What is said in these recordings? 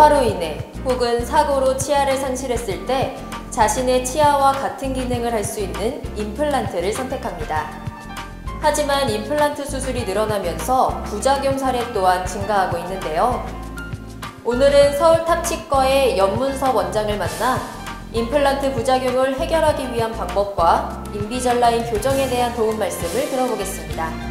노화로 인해 혹은 사고로 치아를 상실했을 때 자신의 치아와 같은 기능을 할 수 있는 임플란트를 선택합니다. 하지만 임플란트 수술이 늘어나면서 부작용 사례 또한 증가하고 있는데요. 오늘은 서울 탑치과의 연문섭 원장을 만나 임플란트 부작용을 해결하기 위한 방법과 인비절라인 교정에 대한 도움 말씀을 들어보겠습니다.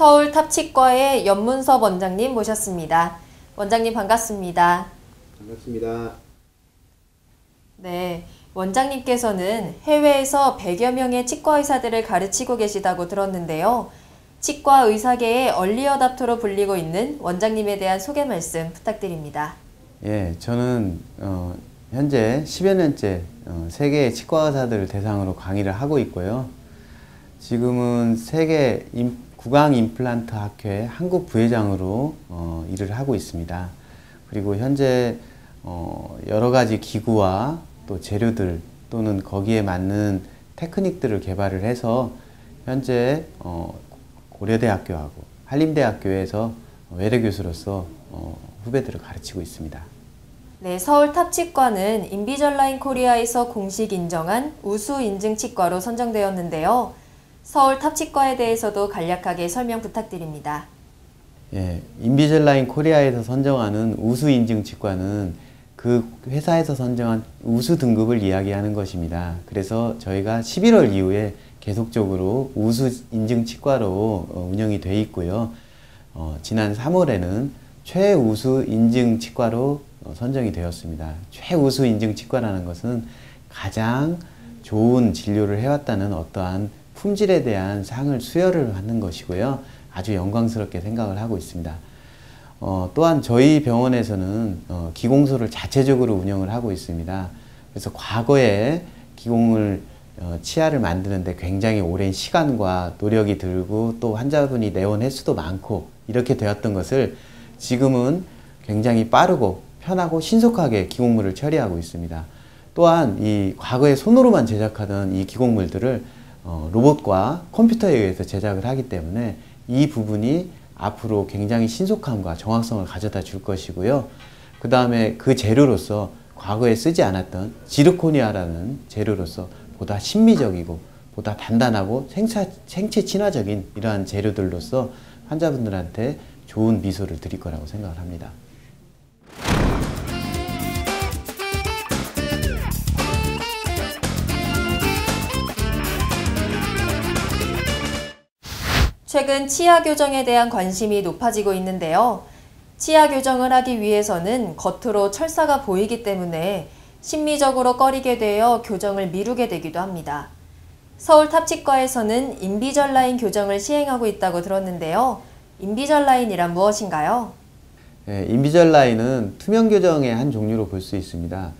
서울 탑치과의 연문섭 원장님 모셨습니다. 원장님 반갑습니다. 반갑습니다. 네, 원장님께서는 해외에서 100여 명의 치과 의사들을 가르치고 계시다고 들었는데요. 치과 의사계의 얼리어답터로 불리고 있는 원장님에 대한 소개 말씀 부탁드립니다. 예, 저는 어, 현재 10여 년째 어, 세계 치과 의사들을 대상으로 강의를 하고 있고요. 지금은 세계 임, 구강 임플란트 학회 한국 부회장으로 어, 일을 하고 있습니다. 그리고 현재 어, 여러 가지 기구와 또 재료들 또는 거기에 맞는 테크닉들을 개발을 해서 현재 어, 고려대학교하고 한림대학교에서 외래 교수로서 어, 후배들을 가르치고 있습니다. 네, 서울 탑치과는 인비절라인 코리아에서 공식 인정한 우수 인증 치과로 선정되었는데요. 서울 탑치과에 대해서도 간략하게 설명 부탁드립니다. 예, 인비젤라인 코리아에서 선정하는 우수 인증 치과는 그 회사에서 선정한 우수 등급을 이야기하는 것입니다. 그래서 저희가 11월 이후에 계속적으로 우수 인증 치과로 어, 운영이 돼 있고요. 어, 지난 3월에는 최우수 인증 치과로 어, 선정이 되었습니다. 최우수 인증 치과라는 것은 가장 좋은 진료를 해왔다는 어떠한 품질에 대한 상을 수여를 하는 것이고요. 아주 영광스럽게 생각을 하고 있습니다. 어, 또한 저희 병원에서는 어, 기공소를 자체적으로 운영을 하고 있습니다. 그래서 과거에 기공을 어, 치아를 만드는데 굉장히 오랜 시간과 노력이 들고 또 환자분이 내원 횟수도 많고 이렇게 되었던 것을 지금은 굉장히 빠르고 편하고 신속하게 기공물을 처리하고 있습니다. 또한 이 과거에 손으로만 제작하던 이 기공물들을 어, 로봇과 컴퓨터에 의해서 제작을 하기 때문에 이 부분이 앞으로 굉장히 신속함과 정확성을 가져다 줄 것이고요. 그 다음에 그 재료로서 과거에 쓰지 않았던 지르코니아라는 재료로서 보다 신미적이고 보다 단단하고 생차, 생체 친화적인 이러한 재료들로서 환자분들한테 좋은 미소를 드릴 거라고 생각을 합니다. 최근 치아 교정에 대한 관심이 높아지고 있는데요. 치아 교정을 하기 위해서는 겉으로 철사가 보이기 때문에 심리적으로 꺼리게 되어 교정을 미루게 되기도 합니다. 서울 탑치과에서는 인비절 라인 교정을 시행하고 있다고 들었는데요. 인비절 라인이란 무엇인가요? 네, 인비절 라인은 투명 교정의 한 종류로 볼 수 있습니다.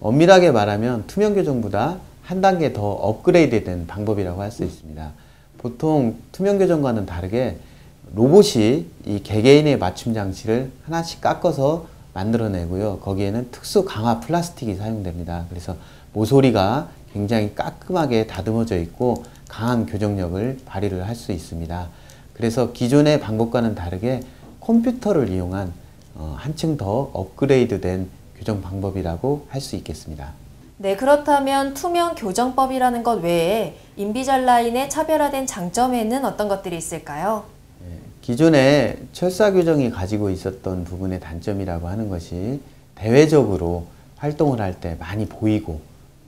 엄밀하게 말하면 투명 교정보다 한 단계 더 업그레이드된 방법이라고 할 수 있습니다. 보통 투명 교정과는 다르게 로봇이 이 개개인의 맞춤 장치를 하나씩 깎아서 만들어내고요. 거기에는 특수 강화 플라스틱이 사용됩니다. 그래서 모서리가 굉장히 깔끔하게 다듬어져 있고 강한 교정력을 발휘를 할 수 있습니다. 그래서 기존의 방법과는 다르게 컴퓨터를 이용한 어, 한층 더 업그레이드된 교정 방법이라고 할 수 있겠습니다. 네, 그렇다면 투명 교정법이라는 것 외에 인비절 라인의 차별화된 장점에는 어떤 것들이 있을까요? 네, 기존에 철사 교정이 가지고 있었던 부분의 단점이라고 하는 것이 대외적으로 활동을 할 때 많이 보이고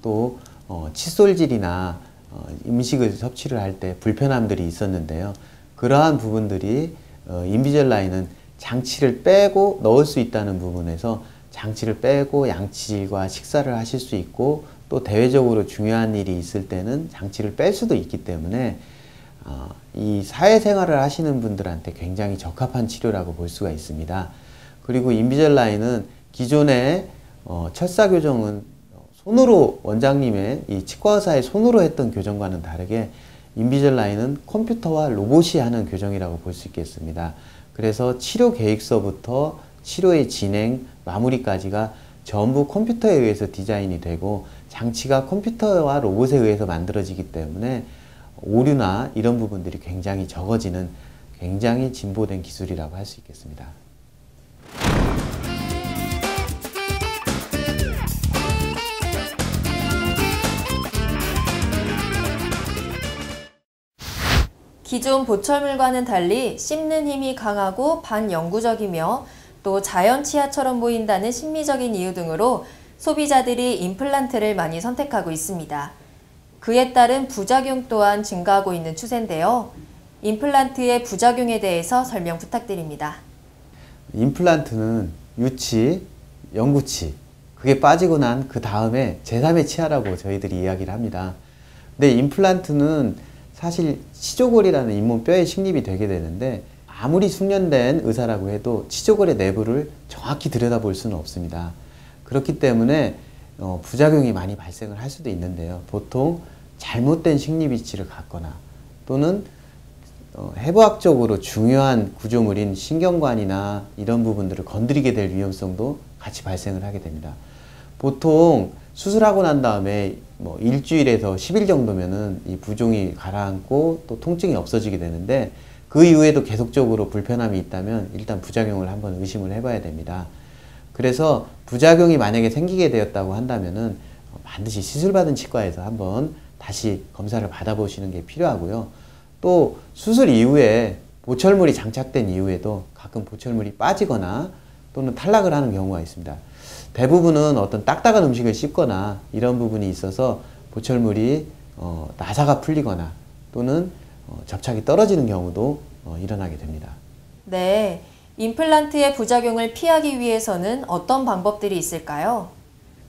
또 어, 칫솔질이나 어, 음식을 섭취를 할 때 불편함들이 있었는데요. 그러한 부분들이 어, 인비절 라인은 장치를 빼고 넣을 수 있다는 부분에서 장치를 빼고 양치질과 식사를 하실 수 있고 또 대외적으로 중요한 일이 있을 때는 장치를 뺄 수도 있기 때문에 어, 이 사회생활을 하시는 분들한테 굉장히 적합한 치료라고 볼 수가 있습니다. 그리고 인비젤라인은 기존의 어, 철사 교정은 손으로 원장님의 이 치과 의사의 손으로 했던 교정과는 다르게 인비젤라인은 컴퓨터와 로봇이 하는 교정이라고 볼 수 있겠습니다. 그래서 치료 계획서부터 치료의 진행, 마무리까지가 전부 컴퓨터에 의해서 디자인이 되고 장치가 컴퓨터와 로봇에 의해서 만들어지기 때문에 오류나 이런 부분들이 굉장히 적어지는 굉장히 진보된 기술이라고 할 수 있겠습니다. 기존 보철물과는 달리 씹는 힘이 강하고 반영구적이며 또 자연 치아처럼 보인다는 심미적인 이유 등으로 소비자들이 임플란트를 많이 선택하고 있습니다. 그에 따른 부작용 또한 증가하고 있는 추세인데요. 임플란트의 부작용에 대해서 설명 부탁드립니다. 임플란트는 유치, 영구치 그게 빠지고 난 그 다음에 제3의 치아라고 저희들이 이야기를 합니다. 근데 임플란트는 사실 치조골이라는 잇몸 뼈에 식립이 되게 되는데 아무리 숙련된 의사라고 해도 치조골의 내부를 정확히 들여다볼 수는 없습니다. 그렇기 때문에 어, 부작용이 많이 발생을 할 수도 있는데요. 보통 잘못된 식립 위치를 갖거나 또는 어, 해부학적으로 중요한 구조물인 신경관이나 이런 부분들을 건드리게 될 위험성도 같이 발생을 하게 됩니다. 보통 수술하고 난 다음에 뭐 일주일에서 10일 정도면은 이 부종이 가라앉고 또 통증이 없어지게 되는데 그 이후에도 계속적으로 불편함이 있다면 일단 부작용을 한번 의심을 해봐야 됩니다. 그래서 부작용이 만약에 생기게 되었다고 한다면은 반드시 시술받은 치과에서 한번 다시 검사를 받아보시는 게 필요하고요. 또 수술 이후에 보철물이 장착된 이후에도 가끔 보철물이 빠지거나 또는 탈락을 하는 경우가 있습니다. 대부분은 어떤 딱딱한 음식을 씹거나 이런 부분이 있어서 보철물이 어, 나사가 풀리거나 또는 어, 접착이 떨어지는 경우도 어, 일어나게 됩니다. 네. 임플란트의 부작용을 피하기 위해서는 어떤 방법들이 있을까요?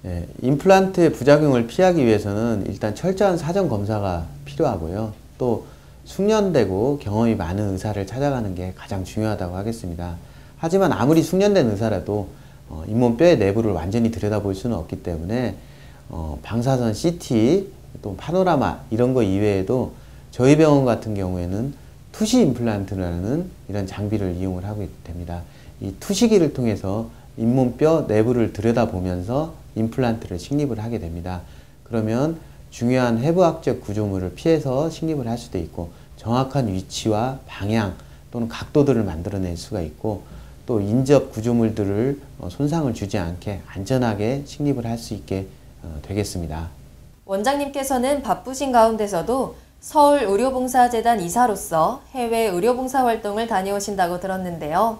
예, 임플란트의 부작용을 피하기 위해서는 일단 철저한 사전 검사가 필요하고요. 또 숙련되고 경험이 많은 의사를 찾아가는 게 가장 중요하다고 하겠습니다. 하지만 아무리 숙련된 의사라도 어, 잇몸뼈의 내부를 완전히 들여다볼 수는 없기 때문에 어, 방사선 CT, 또 파노라마 이런 거 이외에도 저희 병원 같은 경우에는 투시 임플란트라는 이런 장비를 이용을 하고 됩니다. 이 투시기를 통해서 잇몸뼈 내부를 들여다보면서 임플란트를 식립을 하게 됩니다. 그러면 중요한 해부학적 구조물을 피해서 식립을 할 수도 있고 정확한 위치와 방향 또는 각도들을 만들어낼 수가 있고 또 인접 구조물들을 어, 손상을 주지 않게 안전하게 식립을 할 수 있게 어, 되겠습니다. 원장님께서는 바쁘신 가운데서도 서울 의료봉사재단 이사로서 해외 의료봉사 활동을 다녀오신다고 들었는데요.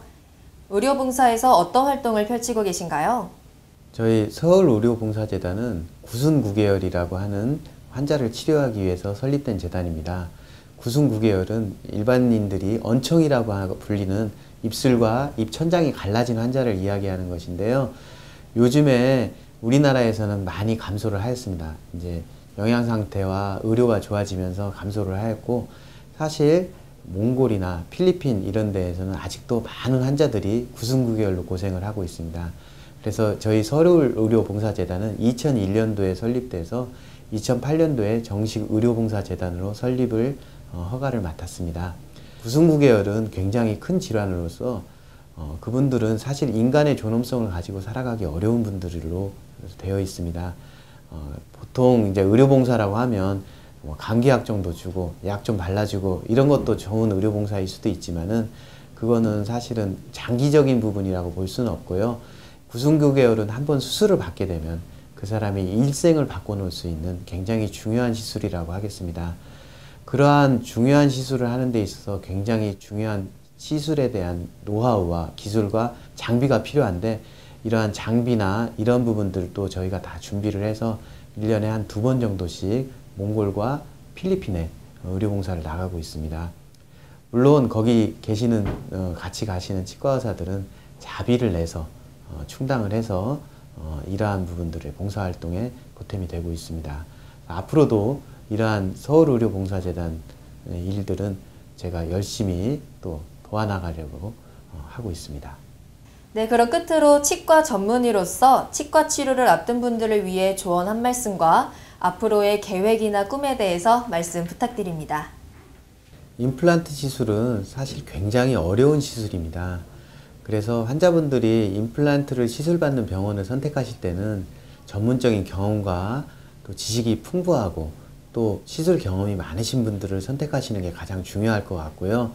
의료봉사에서 어떤 활동을 펼치고 계신가요? 저희 서울 의료봉사재단은 구순구계열이라고 하는 환자를 치료하기 위해서 설립된 재단입니다. 구순구계열은 일반인들이 언청이라고 불리는 입술과 입 천장이 갈라진 환자를 이야기하는 것인데요. 요즘에 우리나라에서는 많이 감소를 하였습니다. 이제 영양 상태와 의료가 좋아지면서 감소를 하였고 사실 몽골이나 필리핀 이런 데에서는 아직도 많은 환자들이 구순구계열로 고생을 하고 있습니다. 그래서 저희 서울 의료봉사재단은 2001년도에 설립돼서 2008년도에 정식 의료봉사재단으로 설립을 어, 허가를 맡았습니다. 구승구 계열은 굉장히 큰 질환으로서 어, 그분들은 사실 인간의 존엄성을 가지고 살아가기 어려운 분들로 되어 있습니다. 어, 보통 이제 의료봉사라고 하면 뭐 감기약 정도 주고 약 좀 발라주고 이런 것도 좋은 의료봉사일 수도 있지만은 그거는 사실은 장기적인 부분이라고 볼 수는 없고요. 구승구 계열은 한 번 수술을 받게 되면 그 사람이 일생을 바꿔놓을 수 있는 굉장히 중요한 시술이라고 하겠습니다. 그러한 중요한 시술을 하는 데 있어서 굉장히 중요한 시술에 대한 노하우와 기술과 장비가 필요한데 이러한 장비나 이런 부분들도 저희가 다 준비를 해서 1년에 한 두 번 정도씩 몽골과 필리핀에 의료봉사를 나가고 있습니다. 물론 거기 계시는 어, 같이 가시는 치과 의사들은 자비를 내서 어, 충당을 해서 어, 이러한 부분들의 봉사활동에 보탬이 되고 있습니다. 앞으로도 이러한 서울의료봉사재단 일들은 제가 열심히 또 도와나가려고 어, 하고 있습니다. 네, 그럼 끝으로 치과 전문의로서 치과 치료를 앞둔 분들을 위해 조언 한 말씀과 앞으로의 계획이나 꿈에 대해서 말씀 부탁드립니다. 임플란트 시술은 사실 굉장히 어려운 시술입니다. 그래서 환자분들이 임플란트를 시술받는 병원을 선택하실 때는 전문적인 경험과 또 지식이 풍부하고 또 시술 경험이 많으신 분들을 선택하시는 게 가장 중요할 것 같고요.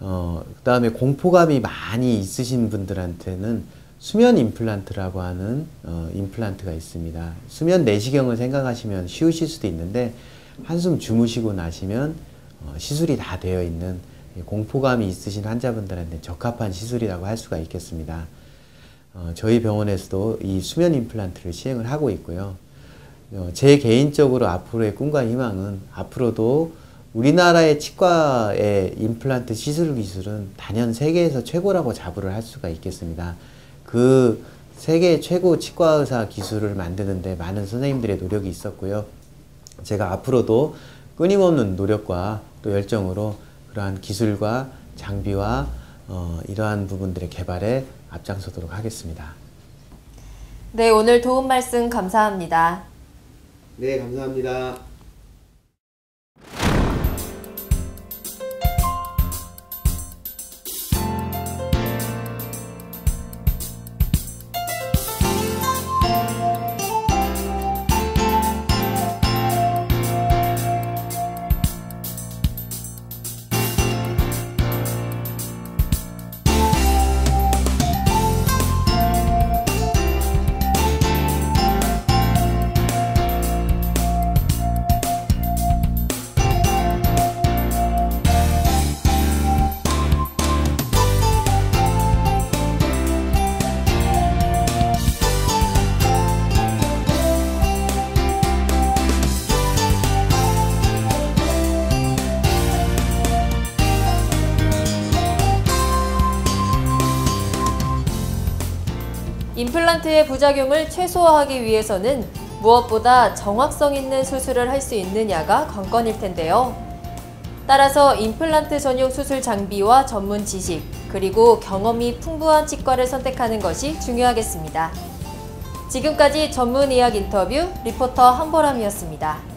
어, 그 다음에 공포감이 많이 있으신 분들한테는 수면 임플란트라고 하는 어, 임플란트가 있습니다. 수면 내시경을 생각하시면 쉬우실 수도 있는데 한숨 주무시고 나시면 어, 시술이 다 되어 있는 공포감이 있으신 환자분들한테 적합한 시술이라고 할 수가 있겠습니다. 어, 저희 병원에서도 이 수면 임플란트를 시행을 하고 있고요. 어, 제 개인적으로 앞으로의 꿈과 희망은 앞으로도 우리나라의 치과의 임플란트 시술 기술은 단연 세계에서 최고라고 자부를 할 수가 있겠습니다. 그 세계 최고 치과 의사 기술을 만드는데 많은 선생님들의 노력이 있었고요. 제가 앞으로도 끊임없는 노력과 또 열정으로 그러한 기술과 장비와 어, 이러한 부분들의 개발에 앞장서도록 하겠습니다. 네, 오늘 도움 말씀 감사합니다. 네, 감사합니다. 임플란트의 부작용을 최소화하기 위해서는 무엇보다 정확성 있는 수술을 할 수 있느냐가 관건일 텐데요. 따라서 임플란트 전용 수술 장비와 전문 지식, 그리고 경험이 풍부한 치과를 선택하는 것이 중요하겠습니다. 지금까지 전문 의학 인터뷰 리포터 한보람이었습니다.